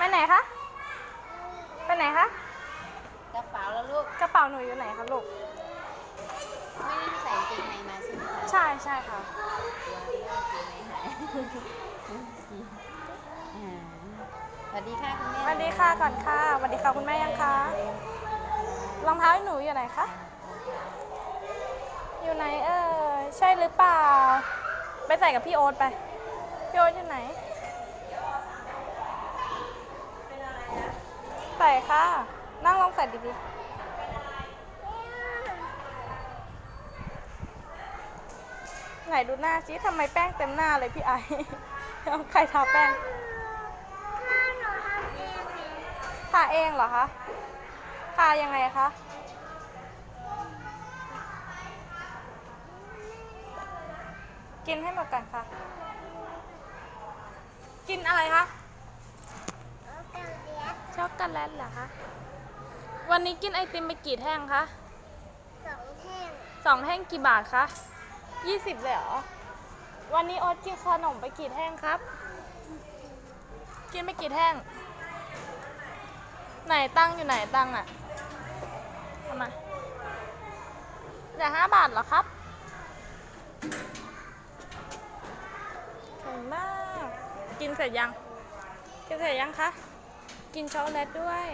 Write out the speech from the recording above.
ไปไหนคะ ไปไหนคะ กระเป๋าแล้วลูก กระเป๋าหนูอยู่ไหนคะลูก ไม่ได้ใส่กางเกงในมาใช่ไหมใช่ใช่ค่ะสวัสดีค่ะคุณแม่ สวัสดีค่ะก่อนค่ะสวัสดีค่ะคุณแม่ยังคะ รองเท้าหนูอยู่ไหนคะ อยู่ไหนเออใช่หรือเปล่า ไปใส่กับพี่โอ๊ตไป พี่โอ๊ตอยู่ไหน ค่ะ นั่งลองใส่ดีๆไหนดูหน้าซิทำไมแป้งเต็มหน้าเลยพี่ไอเอาใครทาแป้งทาเองเหรอคะทายังไงคะกินให้หมดก่อนค่ะ กินอะไรคะ โกแลตเหรอคะ วันนี้กินไอติมไปกี่แท่งคะสองแท่งสองแท่งกี่บาทคะยี่สิบเลยเหรอ วันนี้โอ๊ตกินขนมไปกี่แท่งครับ กินไปกี่แท่ง ไหนตั้งอยู่ไหนตั้งอะทำไมเหลือห้าบาทเหรอครับเก่งมาก กินเสร็จยัง กินเสร็จยังคะ กินช็อกโกแลตด้วย